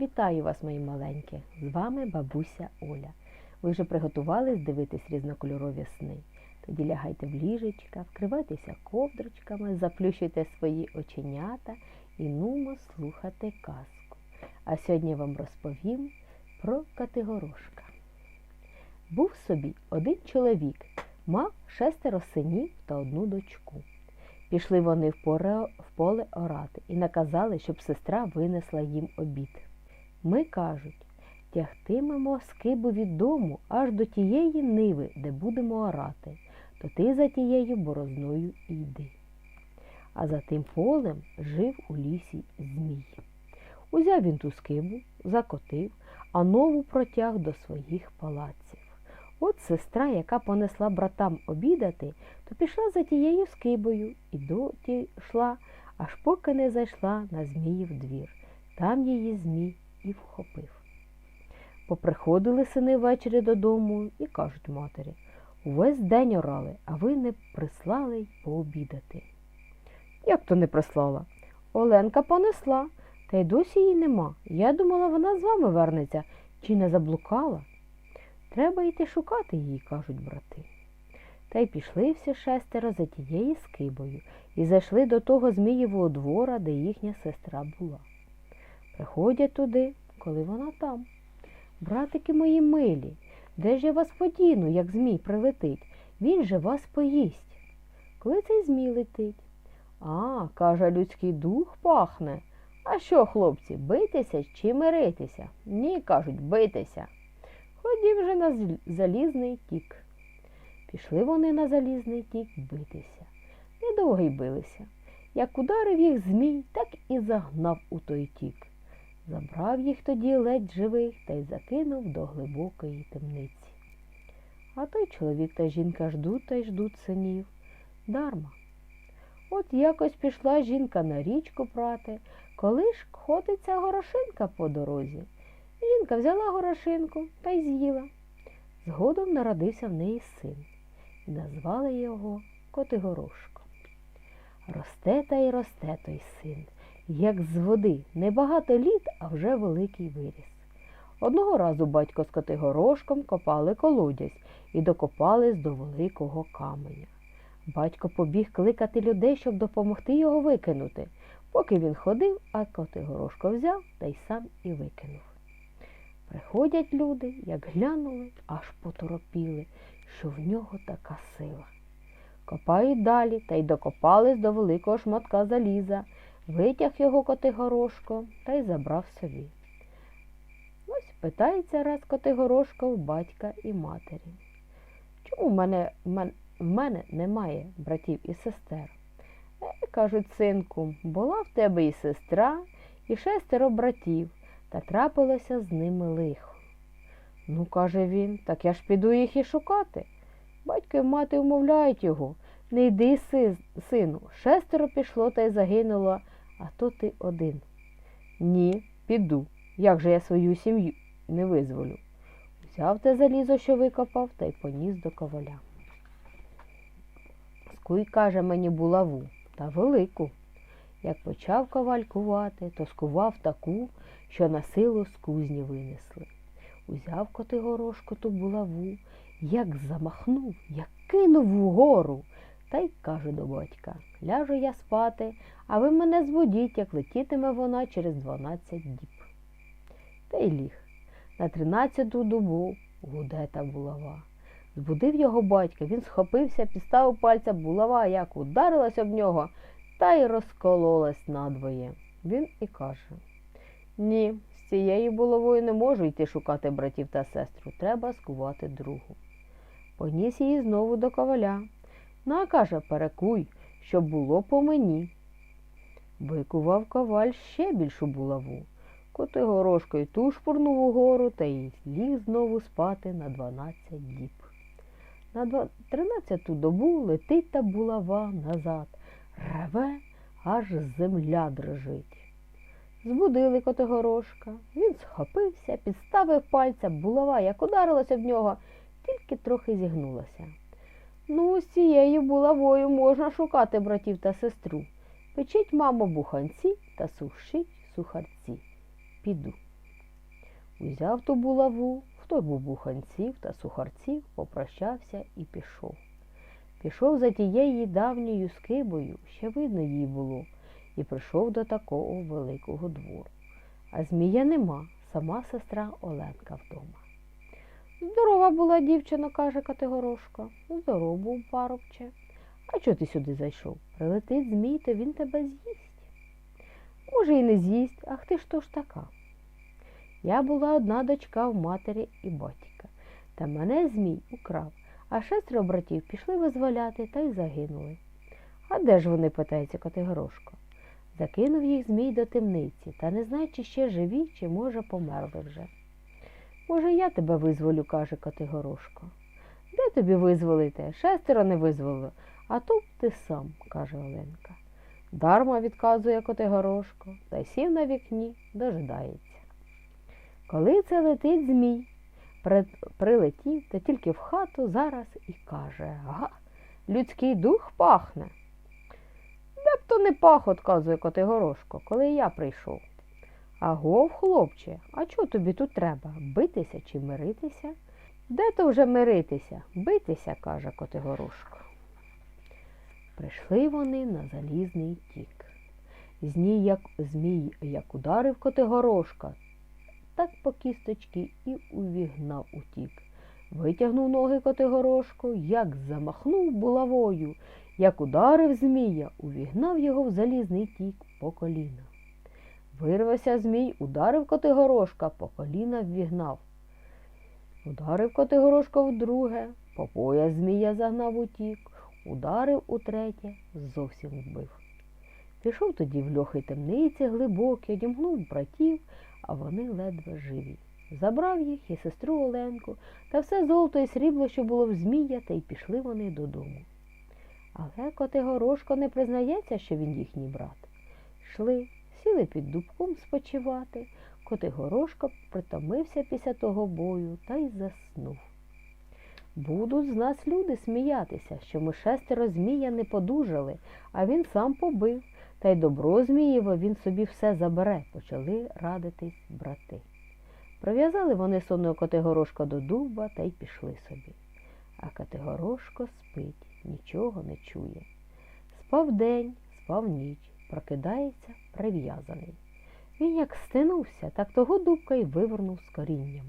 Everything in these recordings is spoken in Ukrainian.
Вітаю вас, мої маленькі! З вами бабуся Оля. Ви вже приготувались дивитись різнокольорові сни. Тоді лягайте в ліжечка, вкривайтеся ковдрочками, заплющуйте свої оченята і нумо слухати казку. А сьогодні я вам розповім про Катигорошка. Був собі один чоловік, мав шестеро синів та одну дочку. Пішли вони в поле орати і наказали, щоб сестра винесла їм обід. Ми, кажуть, тягтимемо скибу від дому аж до тієї ниви, де будемо орати, то ти за тією борозною і йди. А за тим полем жив у лісі Змій. Узяв він ту скибу, закотив, а нову протяг до своїх палаців. От сестра, яка понесла братам обідати, то пішла за тією скибою і доті йшла, аж поки не зайшла на Зміїв двір. Там її Змій і вхопив. Поприходили сини ввечері додому і кажуть матері увесь день орали, а ви не прислали й пообідати. Як то не прислала? Оленка понесла, та й досі її нема. Я думала, вона з вами вернеться чи не заблукала. Треба йти шукати її, кажуть брати. Та й пішли всі шестеро за тією скибою і зайшли до того Змієвого двора, де їхня сестра була. Приходять туди, коли вона там. Братики мої милі, де ж я вас подіну, як Змій прилетить? Він же вас поїсть. Коли цей Змій летить? А, каже, людський дух пахне. А що, хлопці, битися чи миритися? Ні, кажуть, битися. Ходім вже на залізний тік. Пішли вони на залізний тік битися. Недовго й билися. Як ударив їх змій, так і загнав у той тік. Забрав їх тоді ледь живих та й закинув до глибокої темниці. А той чоловік та жінка ждуть та й ждуть синів. Дарма. От якось пішла жінка на річку прати, коли ж ходиться горошинка по дорозі. Жінка взяла горошинку та й з'їла. Згодом народився в неї син, і назвали його Котигорошко. Росте та й росте той син, як з води, небагато літ, а вже великий виріс. Одного разу батько з Котигорошком копали колодязь і докопались до великого каменя. Батько побіг кликати людей, щоб допомогти його викинути. Поки він ходив, а Котигорошко взяв та й сам і викинув. Приходять люди, як глянули, аж поторопіли, що в нього така сила. Копають далі та й докопались до великого шматка заліза, витяг його Котигорошко та й забрав собі. Ось питається раз Котигорошко у батька і матері. Чому в мене, в мен- мене немає братів і сестер? Е, кажуть, синку, була в тебе і сестра, і шестеро братів, та трапилося з ними лихо. Ну, каже він, так я ж піду їх і шукати. Батько і мати умовляють його. Не йди, сину, шестеро пішло та й загинуло, а то ти один. Ні, піду. Як же я свою сім'ю не визволю? Взяв те залізо, що викопав, та й поніс до коваля. Скуй, каже мені, булаву, та велику. Як почав коваль кувати, то скував таку, що на силу з кузні винесли. Узяв Котигорошко ту булаву, як замахнув, як кинув вгору. Та й каже до батька ляжу я спати, а ви мене збудіть, як летітиме вона через дванадцять діб. Та й ліг. На тринадцяту добу гуде та булава. Збудив його батько, він схопився, підставив пальця булава, як ударилась об нього, та й розкололась надвоє. Він і каже Ні, з цією булавою не можу йти шукати братів та сестру, треба скувати другу. Поніс її знову до коваля. На, каже, перекуй, щоб було по мені. Викував коваль ще більшу булаву. Котигорошко ту шпурнув угору та й ліг знову спати на дванадцять діб. На тринадцяту добу летить та булава назад, реве, аж земля дрожить. Збудили Котигорошка. Він схопився, підставив пальця, булава, як ударилася в нього, тільки трохи зігнулася. Ну, з цією булавою можна шукати братів та сестру. Печіть, мамо, буханці та сушіть сухарці. Піду. Узяв ту булаву, в той бубуханців та сухарців, попрощався і пішов. Пішов за тією давньою скибою, ще видно їй було, і прийшов до такого великого двору. А змія нема, сама сестра Оленка вдома. Здорова була дівчина, каже Категорошко. Здоров був парубче. А чого ти сюди зайшов? Прилетить змій, то він тебе з'їсть. Може, і не з'їсть, а ти ж то ж така. Я була одна дочка в матері і батька, та мене змій украв, а шестеро братів пішли визволяти та й загинули. А де ж вони, питається Категорошко? Закинув їх змій до темниці, та не знає, чи ще живі, чи, може, померли вже. Може, я тебе визволю, каже Категорошко. Де тобі визволити? Шестеро не визволили, а тут ти сам, каже Оленка. Дарма відказує Котигорошко, та сів на вікні, дожидається. Коли це летить змій, прилетів та тільки в хату зараз і каже Га, людський дух пахне. Де б то не пах, отказує Котигорошко, коли я прийшов. Агов, хлопче, а чого тобі тут треба? Битися чи миритися? Де то вже миритися? Битися, каже Котигорошко. Прийшли вони на залізний тік. Змій як, змій як ударив Котигорошка, так по кісточки і увігнав утік. Витягнув ноги Котигорошко, як замахнув булавою, як ударив змія, увігнав його в залізний тік по коліна. Вирвався змій, ударив Котигорошка, по коліна ввігнав. Ударив Котигорошка вдруге, по пояс змія загнав утік, ударив утретє, зовсім вбив. Пішов тоді в льохи темниці глибокі, одімгнув братів, а вони ледве живі. Забрав їх і сестру Оленку та все золото і срібло, що було в змія, та й пішли вони додому. Але Котигорошко не признається, що він їхній брат. Йшли, сіли під дубком спочивати. Котигорошко притомився після того бою та й заснув. Будуть з нас люди сміятися, що ми шестеро змія не подужали, а він сам побив, та й добро Змієво він собі все забере, почали радитись брати. Прив'язали вони сонного Котигорошка до дуба та й пішли собі. А Котигорошко спить, нічого не чує. Спав день, спав ніч, прокидається прив'язаний. Він як стинувся, так того дубка й вивернув з корінням.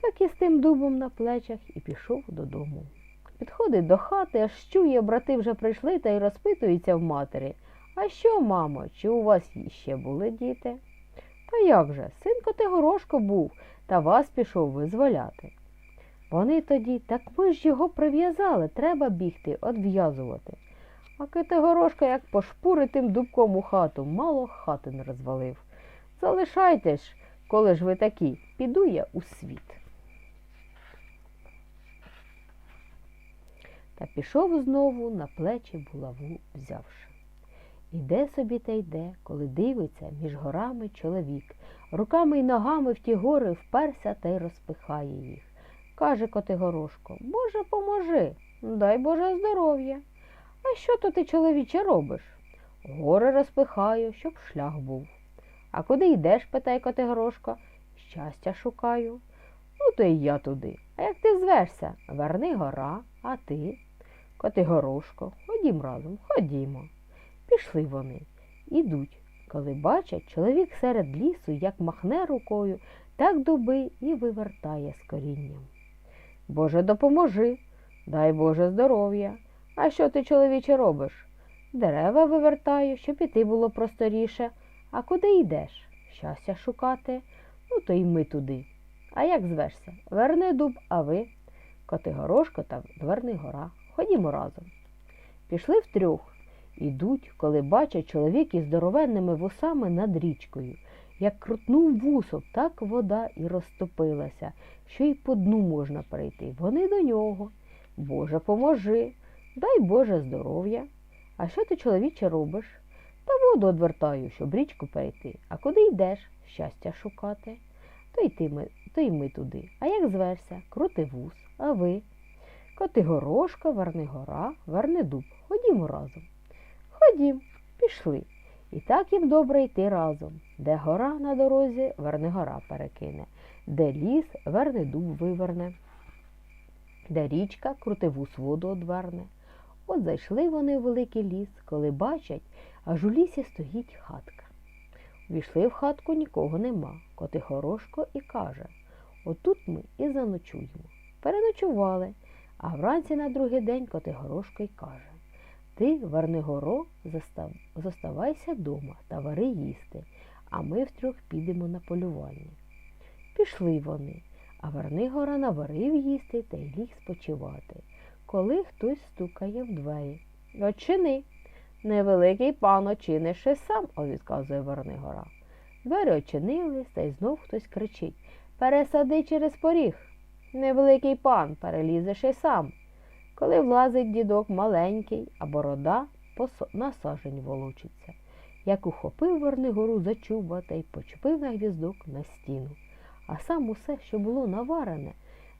Так і з тим дубом на плечах і пішов додому. Підходить до хати, аж чує, брати вже прийшли та й розпитуються в матері. А що, мамо, чи у вас ще були діти? Та як же, син Котигорошко був, та вас пішов визволяти. Вони тоді, так ми ж його прив'язали, треба бігти, одв'язувати. А Китигорошко, як пошпури тим дубком у хату, мало хати не розвалив. Залишайте ж, коли ж ви такі, піду я у світ. Та пішов знову на плечі булаву взявши. Іде собі та йде, коли дивиться між горами чоловік, руками й ногами в ті гори вперся та й розпихає їх. Каже Котигорошко, Боже, поможи, дай Боже здоров'я. А що то ти, чоловіче, робиш? Гори розпихаю, щоб шлях був. А куди йдеш? питає Котигорошко. Щастя шукаю. Ну, то й я туди. А як ти звешся? Верни гора, а ти? Котигорошко, ходім разом, ходімо. Пішли вони. Ідуть. Коли бачать, чоловік серед лісу, як махне рукою, так дуби і вивертає з корінням. Боже, допоможи, дай Боже здоров'я. А що ти, чоловіче, робиш? Дерева вивертаю, щоб іти було просторіше. А куди йдеш? Щастя шукати? Ну, то й ми туди. А як звешся? Верни дуб, а ви? Котигорошко та Дверний гора. Ходімо разом. Пішли втрьох. Ідуть, коли бачать чоловік із здоровенними вусами над річкою. Як крутнув вусом, так вода і розтопилася, що й по дну можна прийти. Вони до нього. Боже, поможи, дай Боже здоров'я. А що ти, чоловіче, робиш? Та воду одвертаю, щоб річку перейти. А куди йдеш? Щастя шукати. То й ти ми, то й ми туди. А як зверся? Крути вус, а ви? Котигорошка, Вернигора, Вернидуб. Ходімо разом. Ходім, пішли. І так їм добре йти разом. Де гора на дорозі, верни гора перекине, де ліс, верни дуб виверне, де річка крутивус воду одверне. От зайшли вони в великий ліс, коли бачать, аж у лісі стоїть хатка. Війшли в хатку, нікого нема. Котихорошко і каже Отут ми і заночуємо. Переночували, а вранці на другий день Котигорошко й каже Ти, Варнигоро, застав... зоставайся дома та вари їсти, а ми втрьох підемо на полювання. Пішли вони, а Варнигора наварив їсти та й ліг спочивати, коли хтось стукає в двері. Очини. Невеликий пан очиниш сам, відказує Варнигора. Двері очинились, та й знов хтось кричить Пересади через поріг. Невеликий пан, перелізеш і сам. Коли влазить дідок маленький, а борода на сажень волочиться. Як ухопив Вернигору за чуба та й почепив на гвіздок на стіну. А сам усе, що було наварене,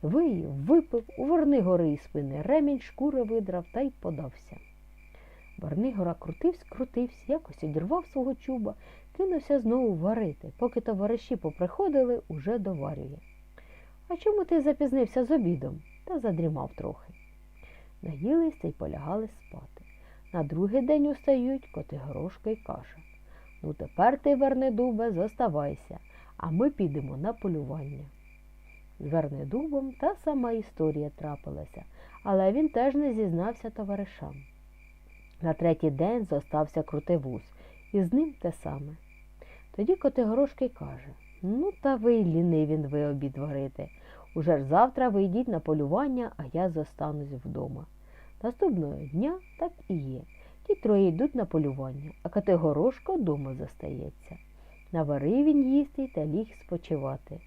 виїв, випив, у Вернигори із спини ремінь шкури видрав та й подався. Вернигора крутився, крутився, якось одірвав свого чуба, кинувся знову варити, поки товариші поприходили, уже доварює. А чому ти запізнився з обідом та задрімав трохи? Наїлися й полягали спати. На другий день устають Котигорошко й каже Ну, тепер ти, Вернедубе, зоставайся, а ми підемо на полювання. З Вернедубом та сама історія трапилася, але він теж не зізнався товаришам. На третій день зостався крутивуз, і з ним те саме. Тоді Котигорошки каже Ну, та ви лінивін ви обід варити. Уже ж завтра ви йдіть на полювання, а я зостанусь вдома. Наступного дня так і є. Ті троє йдуть на полювання, а Категорошко вдома зостається. Наварив він їсти та ліг спочивати.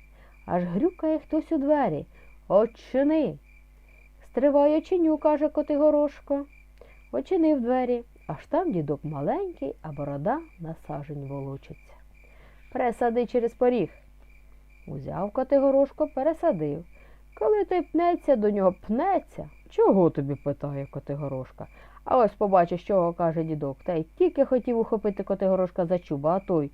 Аж грюкає хтось у двері. Очини. Стривай очиню, каже Котигорошко. Очинив двері, аж там дідок маленький, а борода на сажень волочиться. Пересади через поріг. Узяв Котигорошко, пересадив. Коли той пнеться, до нього пнеться. Чого тобі? питає Котигорошка. А ось побачиш, чого каже дідок. Та й тільки хотів ухопити Котигорошка за чуба, а той.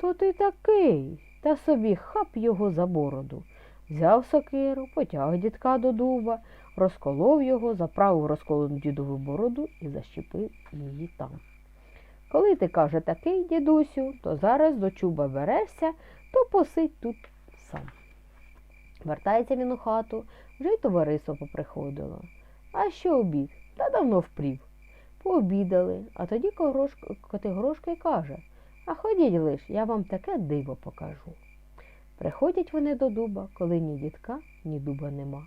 То ти такий, та собі хап його за бороду. Взяв сокиру, потяг дідка до дуба, розколов його, заправив розколену дідову бороду і защепив її там. Коли ти, каже, такий, дідусю, то зараз до чуба берешся, то посидь тут сам. Вертається він у хату, вже й товариство поприходило. А що обід? Та давно впрів. Пообідали, а тоді Котигорошко й каже А ходіть лиш, я вам таке диво покажу. Приходять вони до дуба, коли ні дідка, ні дуба нема.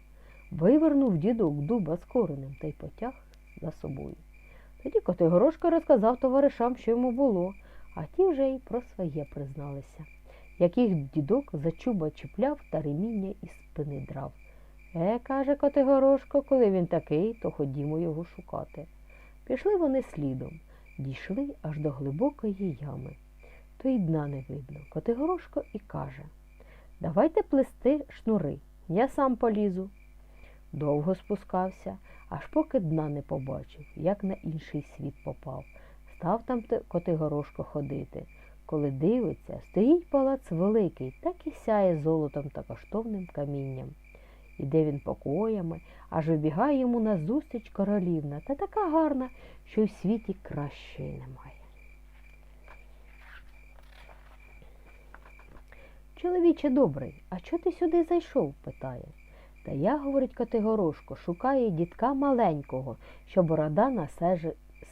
Вивернув дідок дуба з коренем та й потяг за собою. Тоді Котигорошко розказав товаришам, що йому було, а ті вже й про своє призналися. Яких дідок за чуба чіпляв та реміння із спини драв. Е, каже Котигорошко, коли він такий, то ходімо його шукати. Пішли вони слідом, дійшли аж до глибокої ями. То й дна не видно. Котигорошко і каже Давайте плести шнури, я сам полізу. Довго спускався, аж поки дна не побачив, як на інший світ попав. Став там Котигорошко ходити. Коли дивиться, стоїть палац великий, так і сяє золотом та коштовним камінням. Іде він покоями, аж вибігає йому назустріч королівна, та така гарна, що в світі кращої немає. Чоловіче добрий, а чого ти сюди зайшов? питає. Та я, говорить Категорошко, шукаю дітка маленького, що борода на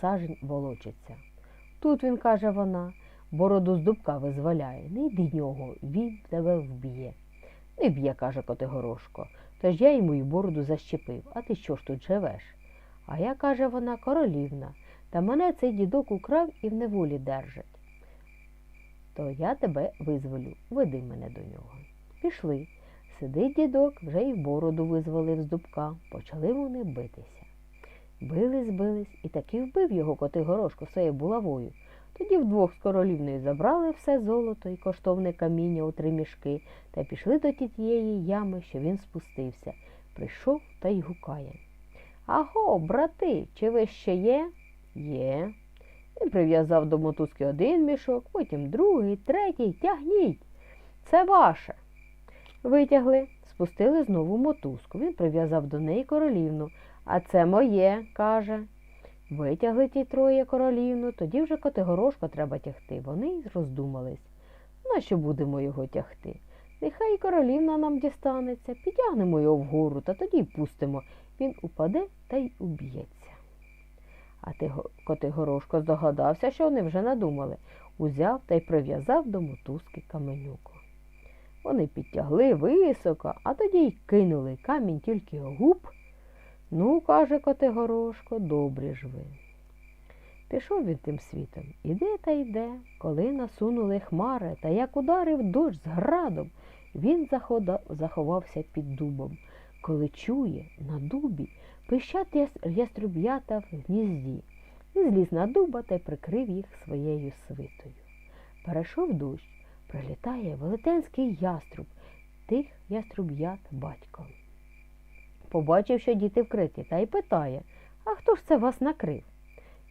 сажень волочиться. Тут він, каже вона, бороду з дубка визволяє. Не йди нього, він тебе вб'є. Не б'є, каже Котигорошко, тож я йому й бороду защепив. А ти що ж тут живеш? А я, каже вона, королівна, та мене цей дідок украв і в неволі держить. То я тебе визволю, веди мене до нього. Пішли. Сидить дідок, вже й бороду визволив з дубка. Почали вони битися. Бились, бились, і таки вбив його Котигорошко своєю булавою. Тоді вдвох з королівною забрали все золото і коштовне каміння у три мішки та пішли до тієї ями, що він спустився. Прийшов та й гукає. Аго, брати, чи ви ще є? Є. Він прив'язав до мотузки один мішок, потім другий, третій. Тягніть. Це ваше. Витягли, спустили знову мотузку. Він прив'язав до неї королівну. А це моє, каже. Витягли ті троє королівну, тоді вже Котигорошко треба тягти. Вони й роздумались. Нащо будемо його тягти? Нехай королівна нам дістанеться, підтягнемо його вгору та тоді й пустимо. Він упаде та й уб'ється. А ти, Котигорошко здогадався, що вони вже надумали. Узяв та й прив'язав до мотузки каменюку. Вони підтягли високо, а тоді й кинули камінь тільки губ. Ну, каже Котигорошко, добрі ж ви. Пішов він тим світом, іде та йде, коли насунули хмари, та як ударив дощ з градом, він заховався під дубом. Коли чує на дубі пищать яструб'ята в гнізді. Він зліз на дуба та й прикрив їх своєю свитою. Перейшов дощ, прилітає велетенський яструб, тих яструб'ят батько. Побачив, що діти вкриті, та й питає, а хто ж це вас накрив?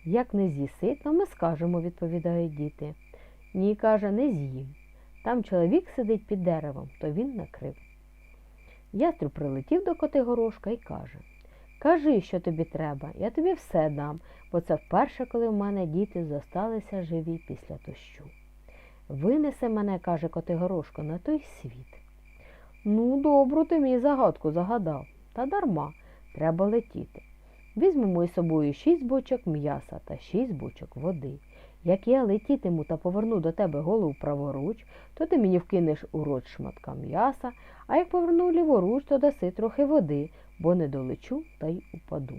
Як не з'їси, то ми скажемо, відповідають діти. Ні, каже, не з'їм. Там чоловік сидить під деревом, то він накрив. Яструб прилетів до Котигорошка і каже Кажи, що тобі треба, я тобі все дам, бо це вперше, коли в мене діти зосталися живі після дощу. Винесе мене, каже Котигорошко, на той світ. Ну, добру ти мені загадку загадав, та дарма, треба летіти. Візьмемо із собою шість бочок м'яса та шість бочок води. Як я летітиму та поверну до тебе голову праворуч, то ти мені вкинеш у рот шматка м'яса, а як поверну ліворуч, то даси трохи води, бо не долечу та й упаду.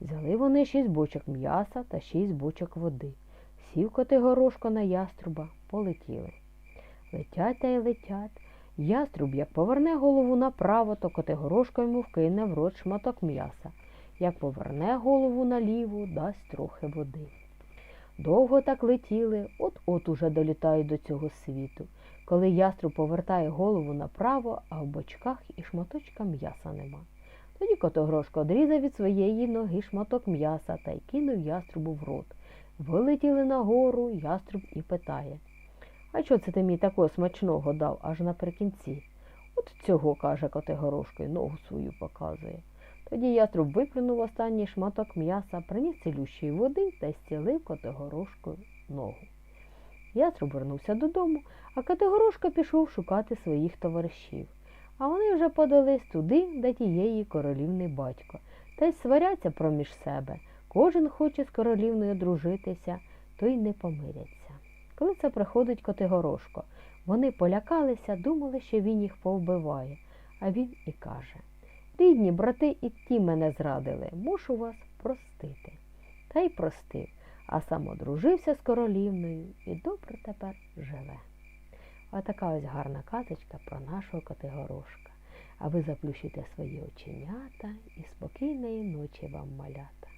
Взяли вони шість бочок м'яса та шість бочок води. Сів Котигорошко на яструба, полетіли. Летять та й летять. Яструб, як поверне голову направо, то Котигорошко йому вкине в рот шматок м'яса. Як поверне голову наліво, дасть трохи води. Довго так летіли, от-от уже долітають до цього світу. Коли яструб повертає голову направо, а в бочках і шматочка м'яса нема. Тоді Котогрошко одрізав від своєї ноги шматок м'яса та й кинув яструбу в рот. Вилетіли нагору, яструб і питає. А що це ти мені такого смачного дав аж наприкінці? От цього, каже Котигорошко, і ногу свою показує. Тоді яструб виплюнув останній шматок м'яса, приніс цілющої води та зцілив Котигорошку ногу. Яструб вернувся додому, а Котигорошко пішов шукати своїх товаришів. А вони вже подались туди, де тієї королівний батько, та й сваряться проміж себе. Кожен хоче з королівною дружитися, то й не помиряться. Коли це приходить Котигорошко, вони полякалися, думали, що він їх повбиває. А він і каже Рідні брати і ті мене зрадили, мушу вас простити. Та й простив, а сам одружився з королівною і добре тепер живе. Отака ось гарна казочка про нашого Котигорошка. А ви заплющите свої оченята і спокійної ночі вам малята.